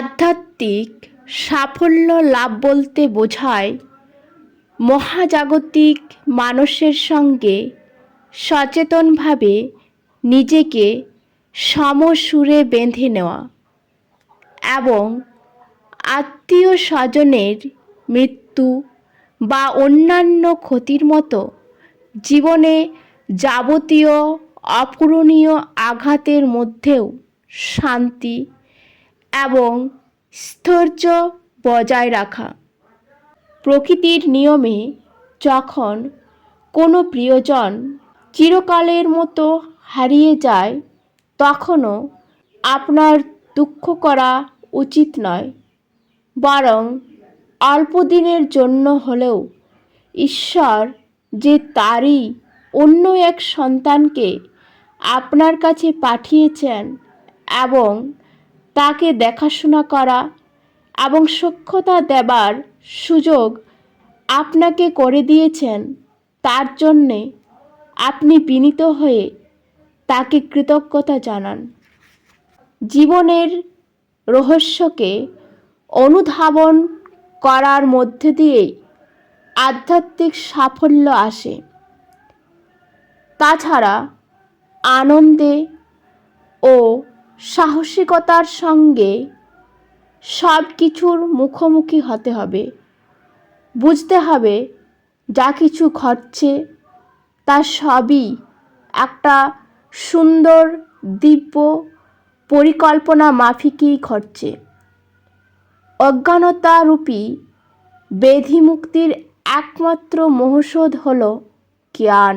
আধ্যাত্মিক সাফল্য লাভ বলতে বোঝায় মহাজাগতিক মানুষের সঙ্গে সচেতনভাবে নিজেকে সমসুরে বেঁধে নেওয়া এবং আত্মীয় স্বজনের মৃত্যু বা অন্যান্য ক্ষতির মতো জীবনে যাবতীয় অপূরণীয় আঘাতের মধ্যেও শান্তি এবং স্থৈর্য বজায় রাখা। প্রকৃতির নিয়মে যখন কোনো প্রিয়জন চিরকালের মতো হারিয়ে যায়, তখনও আপনার দুঃখ করা উচিত নয়, বরং অল্প দিনের জন্য হলেও ঈশ্বর যে তারই অন্য এক সন্তানকে আপনার কাছে পাঠিয়েছেন এবং তাকে দেখাশোনা করা এবং সক্ষতা দেবার সুযোগ আপনাকে করে দিয়েছেন, তার জন্যে আপনি বিনীত হয়ে তাকে কৃতজ্ঞতা জানান। জীবনের রহস্যকে অনুধাবন করার মধ্যে দিয়েই আধ্যাত্মিক সাফল্য আসে। তাছাড়া আনন্দে ও সাহসিকতার সঙ্গে সব কিছুর মুখোমুখি হতে হবে। বুঝতে হবে যা কিছু ঘটছে তা সবই একটা সুন্দর, দিব্য পরিকল্পনা মাফিকই ঘটছে। অজ্ঞানতারূপী বেধি মুক্তির একমাত্র মহৌষধ হল জ্ঞান।